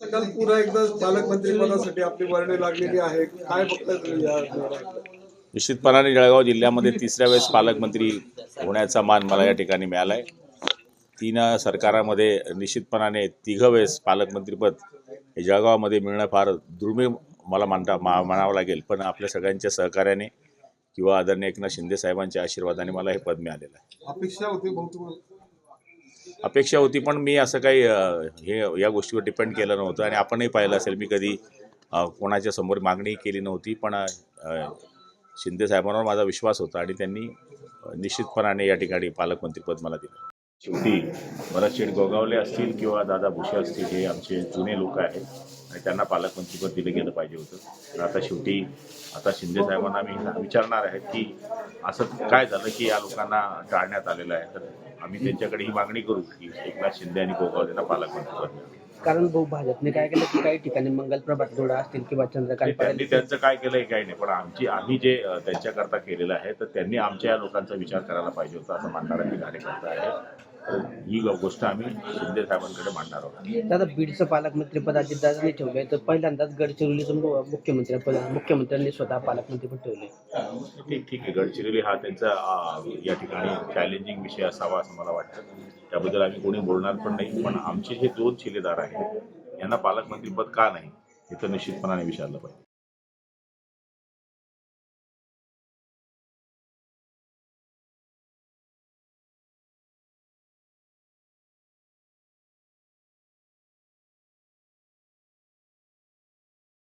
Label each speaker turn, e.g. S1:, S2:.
S1: काल पुन्हा एकदा पालकमंत्री पदासाठी आपली वर्णी लागलेली आहे. काय?
S2: निश्चितपणाने जळगाव जिल्ह्यामध्ये तिसऱ्या वेळेस पालकमंत्री होण्याचा मान मला या ठिकाणी मिळाला आहे तीन सरकारामध्ये निश्चितपणाने तिघं वेळेस पालकमंत्रीपद हे जळगावामध्ये मिळणं फार दुर्मिळ मला मानता मा म्हणावं लागेल. पण आपल्या सगळ्यांच्या सहकार्याने किंवा आदरणीय एकनाथ शिंदे साहेबांच्या आशीर्वादाने मला हे पद मिळालेलं आहे.
S1: अपेक्षा होती
S2: अपेक्षा होती पण मी असं काही हे या गोष्टीवर डिपेंड केलं नव्हतं आणि आपणही पाहिलं असेल मी कधी कोणाच्या समोर मागणी केली नव्हती पण शिंदे साहेबांवर माझा विश्वास होता आणि त्यांनी निश्चितपणाने या ठिकाणी पालकमंत्रीपद मला दिलं. शेवटी भरत शेठ गोगावले असतील किंवा दादा भुसे असतील हे आमचे जुने लोक आहेत. आणि त्यांना पालकमंत्रीपद दिलं गेलं पाहिजे होतं. आता शेवटी आता शिंदे साहेबांना आम्ही विचारणार आहेत की असं काय झालं की या लोकांना टाळण्यात आलेलं आहे? तर आम्ही त्यांच्याकडे ही मागणी करू की एकनाथ शिंदे आणि गोगावलेला पालकमंत्रीपद मिळावं.
S3: कारण भाऊ भाजपने काय केलं की काही ठिकाणी मंगल प्रभात जोडा असतील किंवा चंद्रकांत
S2: त्यांनी त्यांचं काय केलं हे काही नाही. पण आमची आम्ही जे त्यांच्याकरता केलेलं आहे तर त्यांनी आमच्या या लोकांचा विचार करायला पाहिजे होता असं मानणारा मी कार्यकर्ता आहे. ही गोष्ट आम्ही शिंदे साहेबांकडे मांडणार आहोत.
S3: दादा बीडचं पालकमंत्री पद अजितदादांनी ठेवलंय तर पहिल्यांदाच गडचिरोलीचं मु- मुख्यमंत्री पद मुख्यमंत्र्यांनी स्वतः पालकमंत्री पद ठेवले
S2: ठीक ठीक आहे. गडचिरोली हा त्यांचा या ठिकाणी चॅलेंजिंग विषय असावा असं मला वाटतं. त्याबद्दल आम्ही कोणी बोलणार पण नाही पण आमचे जे दोन शिलेदार आहेत यांना पालकमंत्रीपद का नाही हे तर निश्चितपणाने विचारलं पाहिजे.